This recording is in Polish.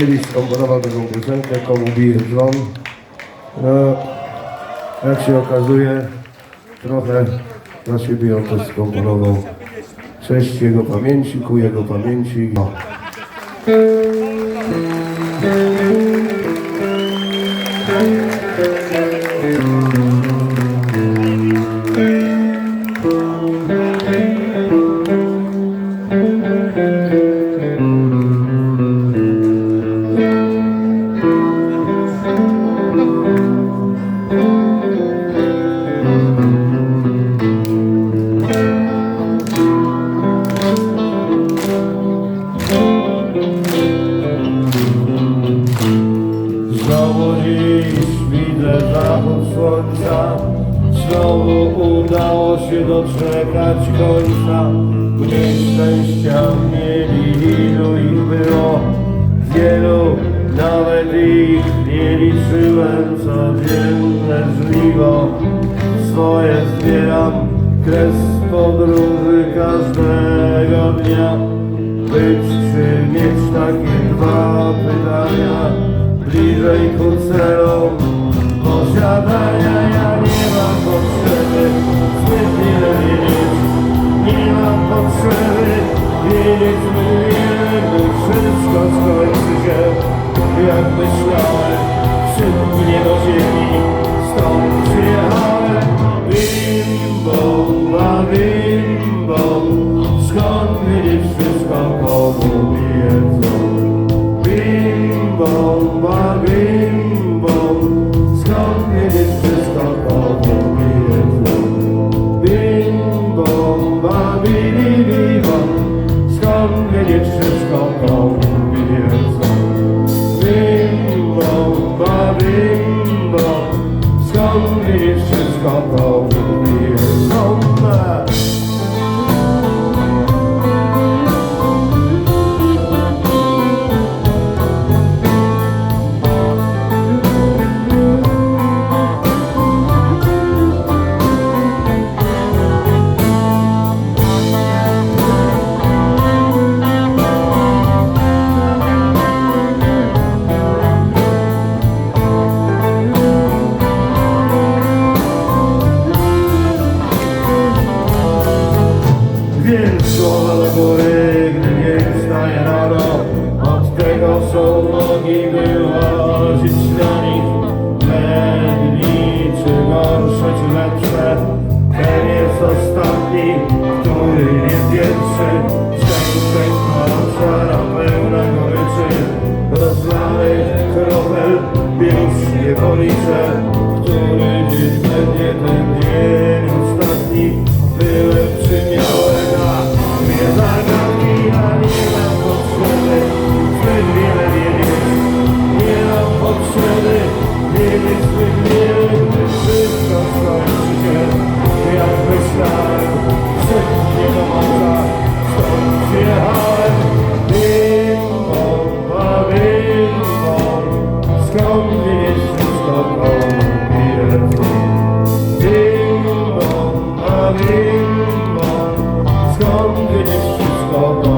Kiedyś skomponował taką piosenkę, komu bije dzwon. No, jak się okazuje, trochę dla siebie on też skomponował. Cześć jego pamięci, ku jego pamięci. No. Znowu dziś widzę zachód słońca. Znowu udało się doczekać końca. Mniej szczęścia mieli, ilu ich było? Wielu, nawet ich nie liczyłem Codzienne żniwo swoje zbieram Kres podróży każdego dnia. Być czy mieć takie dwa pytania bliżej ku celom posiadania ja nie mam potrzeby zbyt wiele wiedzieć. Nie mam potrzeby wiedzieć wiele by wszystko skończy się. Jak myślałem szybnie do ziemi Rimba, rimba, skan ir šis kā tauta. Są nogi, by łazić na nich Te dni, czy gorsze, czy lepsze? Ten jest ostatni, który jest pierwszy. Szczęście szara pełna goryczy. Rozlanych kropel, już nie Który dziś będzie ten dzień ostatni. Byłem czy Skąd wiedzieć wszystko komu